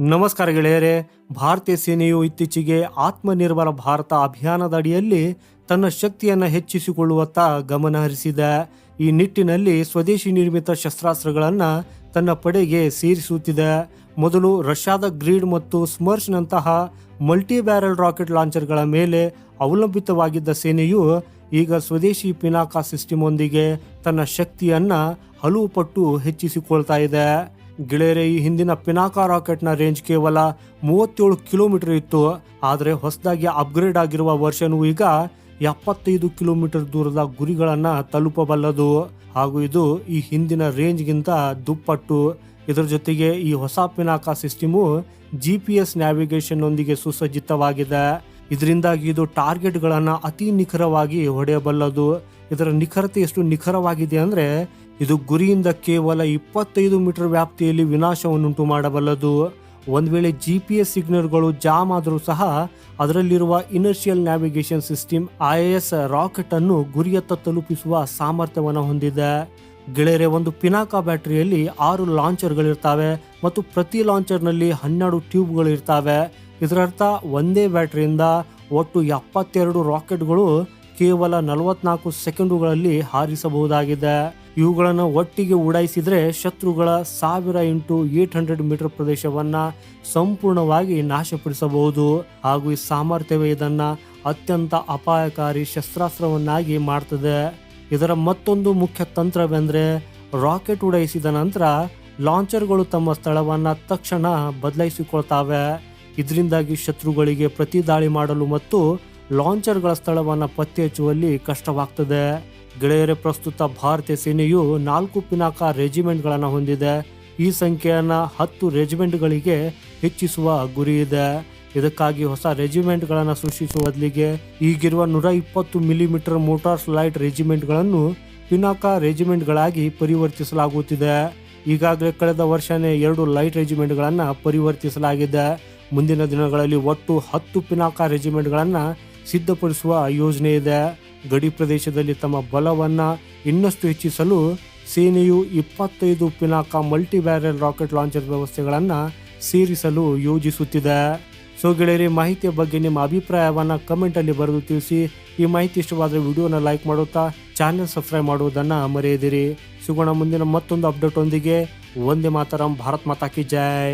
ನಮಸ್ಕಾರ ಗೆಳೆಯರೇ, ಭಾರತೀಯ ಸೇನೆಯು ಇತ್ತೀಚೆಗೆ ಆತ್ಮನಿರ್ಭರ ಭಾರತ ಅಭಿಯಾನದ ಅಡಿಯಲ್ಲಿ ತನ್ನ ಶಕ್ತಿಯನ್ನು ಹೆಚ್ಚಿಸಿಕೊಳ್ಳುವತ್ತ ಗಮನ ಹರಿಸಿದೆ. ಈ ನಿಟ್ಟಿನಲ್ಲಿ ಸ್ವದೇಶಿ ನಿರ್ಮಿತ ಶಸ್ತ್ರಾಸ್ತ್ರಗಳನ್ನು ತನ್ನ ಪಡೆಗೆ ಸೇರಿಸುತ್ತಿದೆ. ಮೊದಲು ರಷ್ಯಾದ ಗ್ರೀಡ್ ಮತ್ತು ಸ್ಮರ್ಶ್ನಂತಹ ಮಲ್ಟಿ ಬ್ಯಾರಲ್ ರಾಕೆಟ್ ಲಾಂಚರ್ಗಳ ಮೇಲೆ ಅವಲಂಬಿತವಾಗಿದ್ದ ಸೇನೆಯು ಈಗ ಸ್ವದೇಶಿ ಪಿನಾಕಾ ಸಿಸ್ಟಮ್ ಒಂದಿಗೆ ತನ್ನ ಶಕ್ತಿಯನ್ನು ಹಲವು ಪಟ್ಟು ಹೆಚ್ಚಿಸಿಕೊಳ್ತಾ ಇದೆ. ಗೆಳೆಯರೆ ಈ ಹಿಂದಿನ ಪಿನಾಕಾ ರಾಕೆಟ್ನ ರೇಂಜ್ ಕೇವಲ ಮೂವತ್ತೇಳು ಕಿಲೋಮೀಟರ್ ಇತ್ತು, ಆದರೆ ಹೊಸದಾಗಿ ಅಪ್ಗ್ರೇಡ್ ಆಗಿರುವ ವರ್ಷನ್ ಈಗ ಎಪ್ಪತ್ತೈದು ಕಿಲೋಮೀಟರ್ ದೂರದ ಗುರಿಗಳನ್ನ ತಲುಪಬಲ್ಲದು. ಹಾಗೂ ಇದು ಈ ಹಿಂದಿನ ರೇಂಜ್ಗಿಂತ ದುಪ್ಪಟ್ಟು. ಇದರ ಜೊತೆಗೆ ಈ ಹೊಸ Pinaka system G P S navigation ಒಂದಿಗೆ ಸುಸಜ್ಜಿತವಾಗಿದೆ. ಇದರಿಂದಾಗಿ ಇದು ಟಾರ್ಗೆಟ್ಗಳನ್ನು ಅತಿ ನಿಖರವಾಗಿ ಹೊಡೆಯಬಲ್ಲದು. ಇದರ ನಿಖರತೆ ಎಷ್ಟು ನಿಖರವಾಗಿದೆ ಅಂದ್ರೆ ಇದು ಗುರಿಯಿಂದ ಕೇವಲ ಇಪ್ಪತ್ತೈದು ಮೀಟರ್ ವ್ಯಾಪ್ತಿಯಲ್ಲಿ ವಿನಾಶವನ್ನುಂಟು ಮಾಡಬಲ್ಲದು. ಒಂದು ವೇಳೆ ಜಿ ಪಿ ಎಸ್ ಸಿಗ್ನಲ್ಗಳು ಜಾಮ್ ಆದರೂ ಸಹ ಅದರಲ್ಲಿರುವ inertial navigation system I S rocket ಅನ್ನು ಗುರಿಯತ್ತ ತಲುಪಿಸುವ ಸಾಮರ್ಥ್ಯವನ್ನು ಹೊಂದಿದೆ. ಗೆಳೆಯರೆ, ಒಂದು ಪಿನಾಕಾ ಬ್ಯಾಟರಿಯಲ್ಲಿ ಆರು ಲಾಂಚರ್ಗಳಿರ್ತವೆ ಮತ್ತು ಪ್ರತಿ ಲಾಂಚರ್ನಲ್ಲಿ ಹನ್ನೆರಡು ಟ್ಯೂಬ್ಗಳು ಇರ್ತವೆ ಇದರರ್ಥ, ಒಂದೇ ಬ್ಯಾಟರಿಯಿಂದ ಒಟ್ಟು ಎಪ್ಪತ್ತೆರಡು ರಾಕೆಟ್ಗಳು ಕೇವಲ ನಲವತ್ನಾಲ್ಕು ಸೆಕೆಂಡುಗಳಲ್ಲಿ ಹಾರಿಸಬಹುದಾಗಿದೆ. ಇವುಗಳನ್ನು ಒಟ್ಟಿಗೆ ಉಡಾಯಿಸಿದರೆ ಶತ್ರುಗಳ ಸಾವಿರ ಇಂಟು ಏಟ್ ಹಂಡ್ರೆಡ್ ಮೀಟರ್ ಪ್ರದೇಶವನ್ನು ಸಂಪೂರ್ಣವಾಗಿ ನಾಶಪಡಿಸಬಹುದು. ಹಾಗೂ ಈ ಸಾಮರ್ಥ್ಯವೇ ಇದನ್ನು ಅತ್ಯಂತ ಅಪಾಯಕಾರಿ ಶಸ್ತ್ರಾಸ್ತ್ರವನ್ನಾಗಿ ಮಾಡ್ತದೆ. ಇದರ ಮತ್ತೊಂದು ಮುಖ್ಯ ತಂತ್ರವೆಂದರೆ ರಾಕೆಟ್ ಉಡಾಯಿಸಿದ ನಂತರ ಲಾಂಚರ್ಗಳು ತಮ್ಮ ಸ್ಥಳವನ್ನು ತಕ್ಷಣ ಬದಲಾಯಿಸಿಕೊಳ್ತಾವೆ. ಇದರಿಂದಾಗಿ ಶತ್ರುಗಳಿಗೆ ಪ್ರತಿ ದಾಳಿ ಮಾಡಲು ಮತ್ತು ಲಾಂಚರ್ಗಳ ಸ್ಥಳವನ್ನು ಪತ್ತೆ ಹಚ್ಚುವಲ್ಲಿ ಕಷ್ಟವಾಗ್ತದೆ. ಗೆಳೆಯರೆ, ಪ್ರಸ್ತುತ ಭಾರತೀಯ ಸೇನೆಯು ನಾಲ್ಕು ಪಿನಾಕ ರೆಜಿಮೆಂಟ್ಗಳನ್ನು ಹೊಂದಿದೆ. ಈ ಸಂಖ್ಯೆಯನ್ನು ಹತ್ತು ರೆಜಿಮೆಂಟ್ಗಳಿಗೆ ಹೆಚ್ಚಿಸುವ ಗುರಿ ಇದೆ. ಇದಕ್ಕಾಗಿ ಹೊಸ ರೆಜಿಮೆಂಟ್ಗಳನ್ನು ಸೃಷ್ಟಿಸುವ ಬದಲಿಗೆ ಈಗಿರುವ ನೂರ ಇಪ್ಪತ್ತು ಮಿಲಿಮೀಟರ್ ಮೋಟಾರ್ಸ್ ಲೈಟ್ ರೆಜಿಮೆಂಟ್ಗಳನ್ನು ಪಿನಾಕ ರೆಜಿಮೆಂಟ್ಗಳಾಗಿ ಪರಿವರ್ತಿಸಲಾಗುತ್ತಿದೆ. ಈಗಾಗಲೇ ಕಳೆದ ವರ್ಷನೇ ಎರಡು ಲೈಟ್ ರೆಜಿಮೆಂಟ್ಗಳನ್ನು ಪರಿವರ್ತಿಸಲಾಗಿದೆ. ಮುಂದಿನ ದಿನಗಳಲ್ಲಿ ಒಟ್ಟು ಹತ್ತು ಪಿನಾಕ ರೆಜಿಮೆಂಟ್ಗಳನ್ನು ಸಿದ್ಧಪಡಿಸುವ ಯೋಜನೆ ಇದೆ. ಗಡಿ ಪ್ರದೇಶದಲ್ಲಿ ತಮ್ಮ ಬಲವನ್ನ ಇನ್ನಷ್ಟು ಹೆಚ್ಚಿಸಲು ಸೇನೆಯು ಇಪ್ಪತ್ತೈದು Pinaka multi barrel rocket launcher ವ್ಯವಸ್ಥೆಗಳನ್ನು ಸೇರಿಸಲು ಯೋಜಿಸುತ್ತಿದೆ. ಸೊ ಗೆಳೆಯರಿ, ಮಾಹಿತಿಯ ಬಗ್ಗೆ ನಿಮ್ಮ ಅಭಿಪ್ರಾಯವನ್ನು ಕಮೆಂಟಲ್ಲಿ ಬರೆದು ತಿಳಿಸಿ. ಈ ಮಾಹಿತಿ ಇಷ್ಟವಾದರೆ ವಿಡಿಯೋನ ಲೈಕ್ ಮಾಡುತ್ತಾ ಚಾನೆಲ್ ಸಬ್ಸ್ಕ್ರೈಬ್ ಮಾಡುವುದನ್ನ ಮರೆಯದಿರಿ. ಸಿಗೋಣ ಮುಂದಿನ ಮತ್ತೊಂದು ಅಪ್ಡೇಟ್ ಒಂದಿಗೆ. ಒಂದೇ ಮಾತರಂ, ಭಾರತ್ ಮಾತಾ ಕಿ ಜೈ.